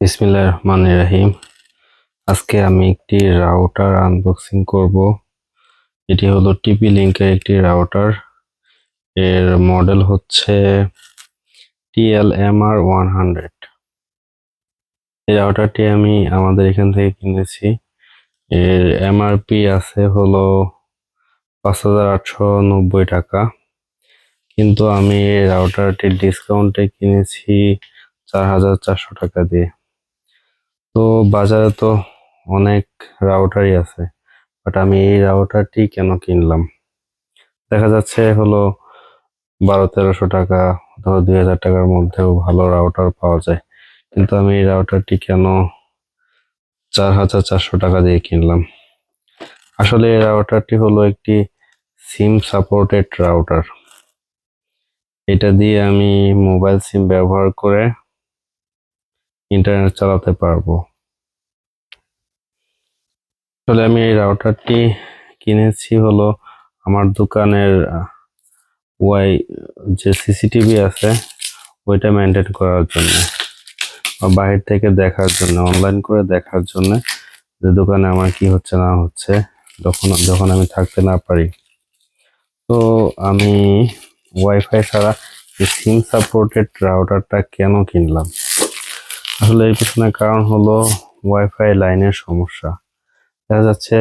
বিসমিল্লাহির রহমান রাহিম। আজকে আমি একটি রাউটার আনবক্সিং করব। এটি হলো টিপি লিংকের একটি রাউটার এর মডেল হচ্ছে টিএলএমআর ওয়ান হান্ড্রেড এই রাউটারটি আমি আমাদের এখান থেকে কিনেছি। এর এমআরপি আছে হলো পাঁচ হাজার আটশো নব্বই টাকা। কিন্তু আমি এই রাউটারটি ডিসকাউন্টে কিনেছি চার হাজার চারশো টাকা দিয়ে। তো বাজারে তো অনেক রাউটারই আছে বাট আমি এই রাউটারটি কেন কিনলাম? দেখা যাচ্ছে হলো বারো, তেরোশো টাকা অথবা দুই হাজার টাকার মধ্যেও ভালো রাউটার পাওয়া যায়, কিন্তু আমি এই রাউটারটি কেন চার হাজার চারশো টাকা দিয়ে কিনলাম? আসলে এই রাউটারটি হলো একটি সিম সাপোর্টেড রাউটার এটা দিয়ে আমি মোবাইল সিম ব্যবহার করে ইন্টারনেট চালাতে পারব। আসলে আমি এই রাউটারটি কিনেছি হলো আমার দোকানের ওয়াই, যে সিসিটিভি আছে, ওইটা মেনটেন করার জন্য বা বাহির থেকে দেখার জন্য অনলাইন করে দেখার জন্য যে দোকানে আমার কি হচ্ছে না হচ্ছে, যখন যখন আমি থাকতে না পারি। তো আমি ওয়াইফাই ছাড়া সিম সাপোর্টেড রাউটারটা কেন কিনলাম? আসলে এই পিছনে কারণ হলো ওয়াইফাই লাইনের সমস্যা। দেখা যাচ্ছে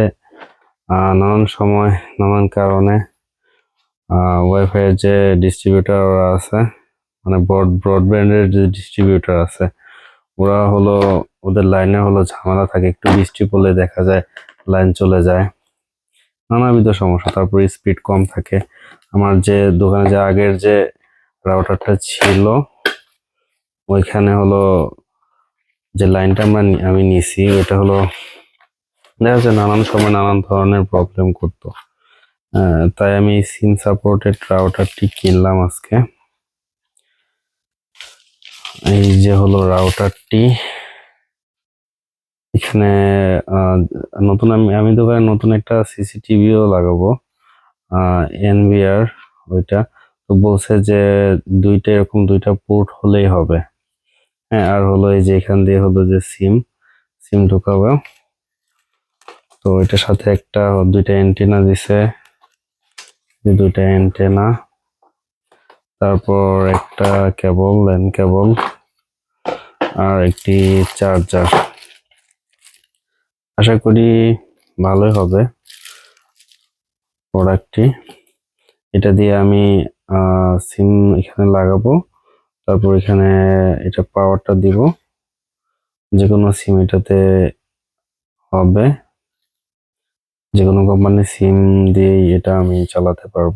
নানান সময়, নানান কারণে ওয়াইফাই যে ডিস্ট্রিবিউটার আছে মানে ব্রড ব্রডব্যান্ডের যে ডিস্ট্রিবিউটার আছে, ওরা হলো, ওদের লাইনে হলো ঝামেলা থাকে, একটু বৃষ্টি পড়লে দেখা যায় লাইন চলে যায়। নানাবিধ সমস্যা, তারপর স্পিড কম থাকে। আমার যে দোকানে যে আগের যে রাউটারটা ছিল, ওইখানে হলো যে লাইনটা আমরা আমি নিছি ওটা হলো দেখা যাচ্ছে নানান সময় নানান ধরনের প্রবলেম করতো। তাই আমি সিম সাপোর্টেড রাউটারটি কিনলাম আজকে। এই যে হলো রাউটারটি এখানে নতুন আমি আমি দোকানে নতুন একটা সিসিটিভিও লাগাবো। এনভিআর ওইটা। তো বলছে যে দুইটা এরকম দুইটা পোর্ট হলেই হবে। হ্যাঁ আর হলো এই যে এখান দিয়ে হলো যে সিম সিম ঢুকাবো। তো এটার সাথে একটা দুইটা অ্যান্টেনা দিছে। দুইটা অ্যান্টেনা তারপর একটা কেবল ল্যান কেবল আর একটি চার্জার আশা করি ভালোই হবে প্রোডাক্টটি এটা দিয়ে আমি সিম এখানে লাগাবো। তারপর এখানে এটা পাওয়ারটা দিব। যে কোনো সিম এটাতে হবে। যে কোনো কোম্পানির সিম দিয়েই এটা আমি চালাতে পারব।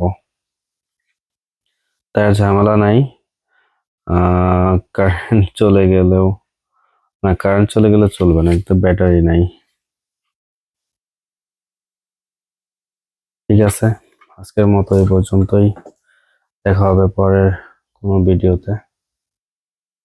তার ঝামেলা নাই। কারেন্ট চলে গেলেও, না কারেন্ট চলে গেলে চলবে না একটু ব্যাটারি নাই। ঠিক আছে? আজকের মতো এই পর্যন্তই। দেখা হবে পরের কোনো ভিডিওতে